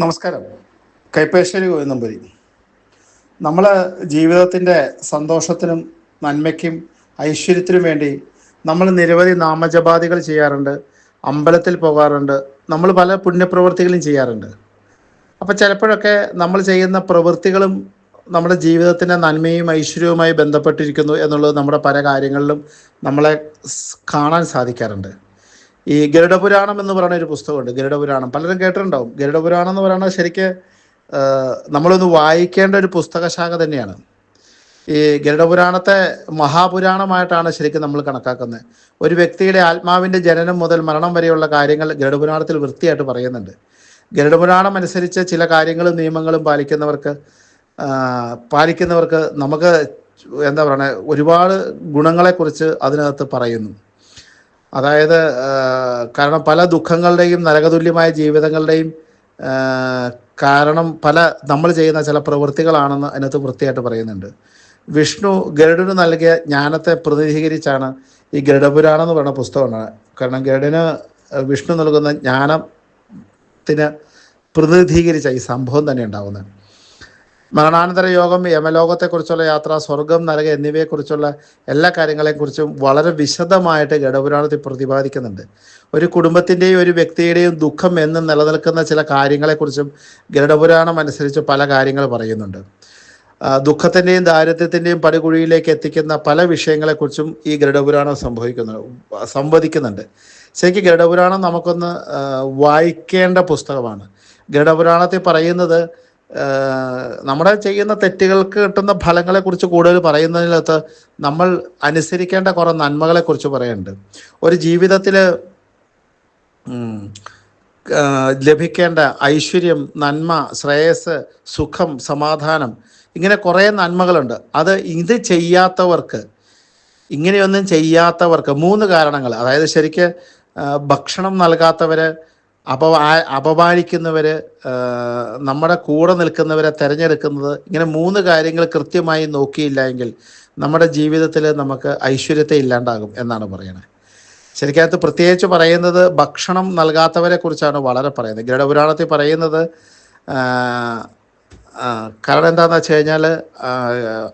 നമസ്കാരം. കൈപ്പേശ്ശേരി ഗോവിന്ദമ്പുരി നമ്മൾ ജീവിതത്തിന്റെ സന്തോഷത്തിനും നന്മയ്ക്കും ഐശ്വര്യത്തിനും വേണ്ടി നമ്മൾ നിരവധി നാമജപാദികൾ ചെയ്യാറുണ്ട് അമ്പലത്തിൽ പോകാറുണ്ട് നമ്മൾ പല പുണ്യപ്രവൃത്തികളും ചെയ്യാറുണ്ട്. അപ്പോൾ ചിലപ്പോഴൊക്കെ നമ്മൾ ചെയ്യുന്ന പ്രവൃത്തികളും നമ്മുടെ ജീവിതത്തിന്റെ നന്മയും ഐശ്വര്യവുമായി ബന്ധപ്പെട്ടിരിക്കുന്നു എന്നുള്ളത് നമ്മുടെ പല കാര്യങ്ങളിലും നമ്മളെ കാണാൻ സാധിക്കാറുണ്ട്. ഈ ഗരുഡപുരാണം എന്ന് പറയുന്ന ഒരു പുസ്തകമുണ്ട്. ഗരുഡപുരാണം. പലരും കേട്ടിട്ടുണ്ടാവും. ഗരുഡപുരാണം എന്ന് പറയുന്നത് ശരിക്ക് നമ്മളൊന്ന് വായിക്കേണ്ട ഒരു പുസ്തകശാഖ തന്നെയാണ്. ഈ ഗരുഡപുരാണത്തെ മഹാപുരാണമായിട്ടാണ് ശരിക്കും നമ്മൾ കണക്കാക്കുന്നത്. ഒരു വ്യക്തിയുടെ ആത്മാവിന്റെ ജനനം മുതൽ മരണം വരെയുള്ള കാര്യങ്ങൾ ഗരുഡപുരാണത്തിൽ വൃത്തിയായിട്ട് പറയുന്നുണ്ട്. ഗരുഡപുരാണം അനുസരിച്ച് ചില കാര്യങ്ങളും നിയമങ്ങളും പാലിക്കുന്നവർക്ക് പാലിക്കുന്നവർക്ക് നമുക്ക് എന്താ പറയുക ഒരുപാട് ഗുണങ്ങളെക്കുറിച്ച് അതിനകത്ത് പറയുന്നു. അതായത് കാരണം പല ദുഃഖങ്ങളുടെയും നരകതുല്യമായ ജീവിതങ്ങളുടെയും കാരണം പല നമ്മൾ ചെയ്യുന്ന ചില പ്രവൃത്തികളാണെന്ന് അതിനകത്ത് വൃത്തിയായിട്ട് പറയുന്നുണ്ട്. വിഷ്ണു ഗരുഡന് നൽകിയ ജ്ഞാനത്തെ പ്രതിനിധീകരിച്ചാണ് ഈ ഗരുഡപുരാണം എന്ന് പറയുന്ന പുസ്തകമാണ്. കാരണം ഗരുഡന് വിഷ്ണു നൽകുന്ന ജ്ഞാനത്തിന് പ്രതിനിധീകരിച്ച ഈ സംഭവം തന്നെ ഉണ്ടാകുന്നത് മരണാനന്തര യോഗം യമലോകത്തെക്കുറിച്ചുള്ള യാത്ര സ്വർഗം നരക എന്നിവയെക്കുറിച്ചുള്ള എല്ലാ കാര്യങ്ങളെക്കുറിച്ചും വളരെ വിശദമായിട്ട് ഗഡപുരാണത്തിൽ പ്രതിപാദിക്കുന്നുണ്ട്. ഒരു കുടുംബത്തിന്റെയും ഒരു വ്യക്തിയുടെയും ദുഃഖം എന്ന് നിലനിൽക്കുന്ന ചില കാര്യങ്ങളെക്കുറിച്ചും ഗരുഡപുരാണം അനുസരിച്ച് പല കാര്യങ്ങൾ പറയുന്നുണ്ട്. ദുഃഖത്തിന്റെയും ദാരിദ്ര്യത്തിന്റെയും പടുകുഴിയിലേക്ക് എത്തിക്കുന്ന പല വിഷയങ്ങളെക്കുറിച്ചും ഈ ഗരുഡപുരാണം സംഭവിക്കുന്നു സംവദിക്കുന്നുണ്ട്. ശരിക്കും ഗരുഡപുരാണം നമുക്കൊന്ന് വായിക്കേണ്ട പുസ്തകമാണ്. ഗരുഡപുരാണത്തിൽ പറയുന്നത് നമ്മുടെ ചെയ്യുന്ന തെറ്റുകൾക്ക് കിട്ടുന്ന ഫലങ്ങളെ കുറിച്ച് കൂടുതൽ പറയുന്നതിനകത്ത് നമ്മൾ അനുസരിക്കേണ്ട കുറേ നന്മകളെക്കുറിച്ച് പറയുന്നുണ്ട്. ഒരു ജീവിതത്തിൽ ലഭിക്കേണ്ട ഐശ്വര്യം നന്മ ശ്രേയസ് സുഖം സമാധാനം ഇങ്ങനെ കുറേ നന്മകളുണ്ട്. അത് ഇത് ചെയ്യാത്തവർക്ക് ഇങ്ങനെയൊന്നും ചെയ്യാത്തവർക്ക് മൂന്ന് കാരണങ്ങൾ. അതായത് ശരിക്ക് ഭക്ഷണം നൽകാത്തവര് അപവാ അപമാനിക്കുന്നവര് ആ, നമ്മുടെ കൂടെ നിൽക്കുന്നവരെ തിരഞ്ഞെടുക്കുന്നത് ഇങ്ങനെ മൂന്ന് കാര്യങ്ങൾ കൃത്യമായി നോക്കിയില്ല എങ്കിൽ നമ്മുടെ ജീവിതത്തിൽ നമുക്ക് ഐശ്വര്യത്തെ ഇല്ലാണ്ടാകും എന്നാണ് പറയുന്നത് ശരിക്കകത്ത് പ്രത്യേകിച്ച് പറയുന്നത് ഭക്ഷണം നൽകാത്തവരെ കുറിച്ചാണ് വളരെ പറയുന്നത്. ഗരുഡപുരാണത്തിൽ പറയുന്നത് കാരണം എന്താണെന്ന് വെച്ച് കഴിഞ്ഞാൽ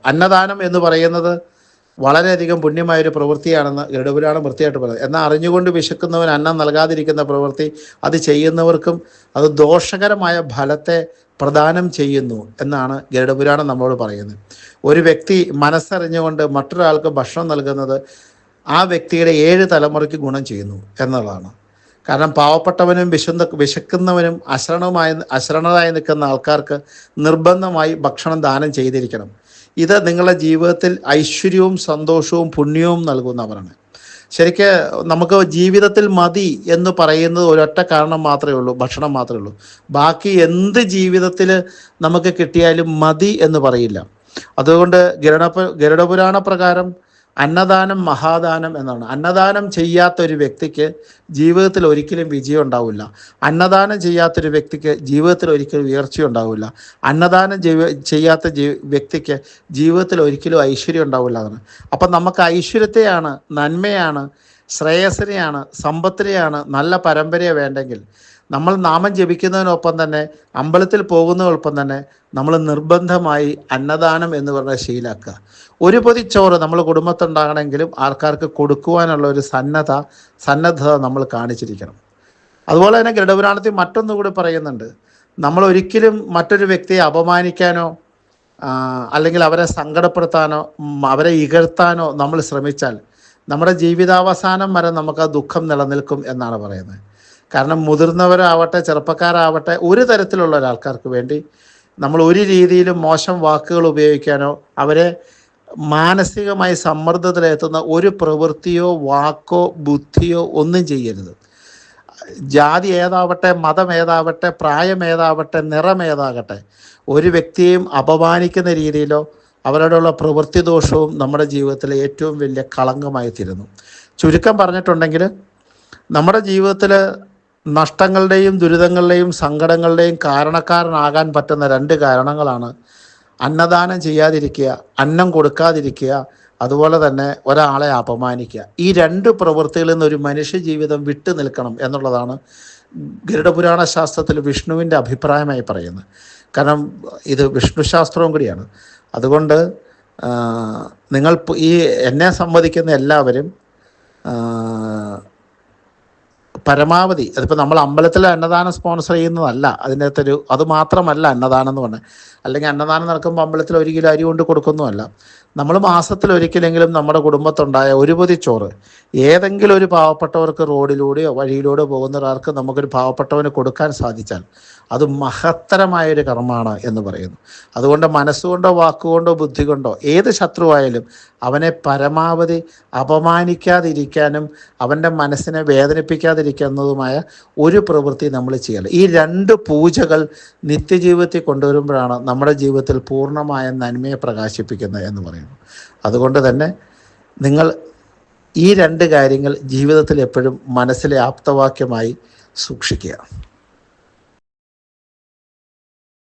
അന്നദാനം എന്ന് പറയുന്നത് വളരെയധികം പുണ്യമായൊരു പ്രവൃത്തിയാണെന്ന് ഗരുഡപുരാണം വൃത്തിയായിട്ട് പറയുന്നത്. എന്നാൽ അറിഞ്ഞുകൊണ്ട് വിശക്കുന്നവൻ അന്നം നൽകാതിരിക്കുന്ന പ്രവൃത്തി അത് ചെയ്യുന്നവർക്കും അത് ദോഷകരമായ ഫലത്തെ പ്രദാനം ചെയ്യുന്നു എന്നാണ് ഗരുഡപുരാണം നമ്മളോട് പറയുന്നത്. ഒരു വ്യക്തി മനസ്സറിഞ്ഞുകൊണ്ട് മറ്റൊരാൾക്ക് ഭക്ഷണം നൽകുന്നത് ആ വ്യക്തിയുടെ ഏഴ് തലമുറയ്ക്ക് ഗുണം ചെയ്യുന്നു എന്നുള്ളതാണ്. കാരണം പാവപ്പെട്ടവനും വിശുന്ന വിശക്കുന്നവനും അശരണവുമായി അശരണരായി നിൽക്കുന്ന ആൾക്കാർക്ക് നിർബന്ധമായി ഭക്ഷണം ദാനം ചെയ്തിരിക്കണം. ഇത് നിങ്ങളുടെ ജീവിതത്തിൽ ഐശ്വര്യവും സന്തോഷവും പുണ്യവും നൽകുന്നവരാണ്. ശരിക്ക് നമുക്ക് ജീവിതത്തിൽ മതി എന്ന് പറയുന്നത് ഒരൊറ്റ കാരണം മാത്രമേ ഉള്ളൂ ഭക്ഷണം മാത്രമേ ഉള്ളൂ. ബാക്കി എന്ത് ജീവിതത്തിൽ നമുക്ക് കിട്ടിയാലും മതി എന്ന് പറയില്ല. അതുകൊണ്ട് ഗരുഡപ ഗരുഡപുരാണ പ്രകാരം അന്നദാനം മഹാദാനം എന്നാണ്. അന്നദാനം ചെയ്യാത്ത ഒരു വ്യക്തിക്ക് ജീവിതത്തിൽ ഒരിക്കലും വിജയം ഉണ്ടാവില്ല. അന്നദാനം ചെയ്യാത്തൊരു വ്യക്തിക്ക് ജീവിതത്തിൽ ഒരിക്കലും ഉയർച്ച ഉണ്ടാവില്ല. അന്നദാനം ചെയ്യാത്ത വ്യക്തിക്ക് ജീവിതത്തിൽ ഒരിക്കലും ഐശ്വര്യം ഉണ്ടാവില്ല എന്നാണ്. അപ്പം നമുക്ക് ഐശ്വര്യത്തെയാണ് നന്മയാണ് ശ്രേയസിനെയാണ് സമ്പത്തിനെയാണ് നല്ല പരമ്പരയെ വേണ്ടെങ്കിൽ നമ്മൾ നാമം ജപിക്കുന്നതിനൊപ്പം തന്നെ അമ്പലത്തിൽ പോകുന്നതിനൊപ്പം തന്നെ നമ്മൾ നിർബന്ധമായി അന്നദാനം എന്ന് പറഞ്ഞ ശീലാക്കുക ഒരു പൊതി ചോറ് നമ്മൾ കുടുംബത്തുണ്ടാകണമെങ്കിലും ആൾക്കാർക്ക് കൊടുക്കുവാനുള്ള ഒരു സന്നദ്ധ സന്നദ്ധത നമ്മൾ കാണിച്ചിരിക്കണം. അതുപോലെ തന്നെ ഗരുഡപുരാണത്തിൽ മറ്റൊന്നുകൂടി പറയുന്നുണ്ട്. നമ്മൾ ഒരിക്കലും മറ്റൊരു വ്യക്തിയെ അപമാനിക്കാനോ അല്ലെങ്കിൽ അവരെ സങ്കടപ്പെടുത്താനോ അവരെ ഇകഴ്ത്താനോ നമ്മൾ ശ്രമിച്ചാൽ നമ്മുടെ ജീവിതാവസാനം വരെ നമുക്ക് ആ ദുഃഖം നിലനിൽക്കും എന്നാണ് പറയുന്നത്. കാരണം മുതിർന്നവരാവട്ടെ ചെറുപ്പക്കാരാവട്ടെ ഒരു തരത്തിലുള്ള ഒരാൾക്കാർക്ക് വേണ്ടി നമ്മൾ ഒരു രീതിയിലും മോശം വാക്കുകൾ ഉപയോഗിക്കാനോ അവരെ മാനസികമായി സമ്മർദ്ദത്തിലെത്തുന്ന ഒരു പ്രവൃത്തിയോ വാക്കോ ബുദ്ധിയോ ഒന്നും ചെയ്യരുത്. ജാതി ഏതാവട്ടെ മതം ഏതാവട്ടെ പ്രായം ഏതാവട്ടെ നിറം ഏതാകട്ടെ ഒരു വ്യക്തിയെയും അപമാനിക്കുന്ന രീതിയിലോ അവരോടുള്ള പ്രവൃത്തി ദോഷവും നമ്മുടെ ജീവിതത്തിലെ ഏറ്റവും വലിയ കളങ്കമായി തീരുന്നു. ചുരുക്കം പറഞ്ഞിട്ടുണ്ടെങ്കിൽ നമ്മുടെ ജീവിതത്തിൽ നഷ്ടങ്ങളുടെയും ദുരിതങ്ങളുടെയും സങ്കടങ്ങളുടെയും കാരണക്കാരനാകാൻ പറ്റുന്ന രണ്ട് കാരണങ്ങളാണ്. അന്നദാനം ചെയ്യാതിരിക്കുക അന്നം കൊടുക്കാതിരിക്കുക അതുപോലെ തന്നെ ഒരാളെ അപമാനിക്കുക. ഈ രണ്ട് പ്രവൃത്തികളിൽ നിന്ന് ഒരു മനുഷ്യ ജീവിതം വിട്ടു നിൽക്കണം എന്നുള്ളതാണ് ഗരുഡപുരാണ ശാസ്ത്രത്തിൽ വിഷ്ണുവിന്റെ അഭിപ്രായമായി പറയുന്നത്. കാരണം ഇത് വിഷ്ണു ശാസ്ത്രവും കൂടിയാണ്. അതുകൊണ്ട് നിങ്ങൾ ഈ എന്നെ സംവദിക്കുന്ന എല്ലാവരും പരമാവധി. അതിപ്പോൾ നമ്മൾ അമ്പലത്തിൽ അന്നദാനം സ്പോൺസർ ചെയ്യുന്നതല്ല. അതിന്റെ അകത്തൊരു അത് മാത്രമല്ല അന്നദാനം എന്ന് പറഞ്ഞാൽ അല്ലെങ്കിൽ അന്നദാനം നടക്കുമ്പോൾ അമ്പലത്തിൽ ഒരു കിലോ അരി കൊണ്ട് കൊടുക്കുന്നതല്ല. നമ്മൾ മാസത്തിൽ ഒരിക്കലെങ്കിലും നമ്മുടെ കുടുംബത്തുണ്ടായ ഒരു പൊതി ചോറ് ഏതെങ്കിലും ഒരു പാവപ്പെട്ടവർക്ക് റോഡിലൂടെയോ വഴിയിലൂടെ പോകുന്ന ഒരാൾക്ക് നമുക്കൊരു പാവപ്പെട്ടവന് കൊടുക്കാൻ സാധിച്ചാൽ അത് മഹത്തരമായ ഒരു കർമ്മമാണ് എന്ന് പറയുന്നു. അതുകൊണ്ട് മനസ്സുകൊണ്ടോ വാക്കുകൊണ്ടോ ബുദ്ധി കൊണ്ടോ ഏത് ശത്രുവായാലും അവനെ പരമാവധി അപമാനിക്കാതിരിക്കാനും അവന്റെ മനസ്സിനെ വേദനിപ്പിക്കാതിരിക്കുന്നതുമായ ഒരു പ്രവൃത്തി നമ്മൾ ചെയ്യണം. ഈ രണ്ട് പൂജകൾ നിത്യജീവിതത്തിൽ കൊണ്ടുവരുമ്പോഴാണ് നമ്മുടെ ജീവിതത്തിൽ പൂർണമായ നന്മയെ പ്രകാശിപ്പിക്കുന്നത് എന്ന് പറയുന്നു അതുകൊണ്ട് തന്നെ നിങ്ങൾ ഈ രണ്ട് കാര്യങ്ങൾ ജീവിതത്തിൽ എപ്പോഴും മനസ്സിലെ ആപ്തവാക്യമായി സൂക്ഷിക്കുക.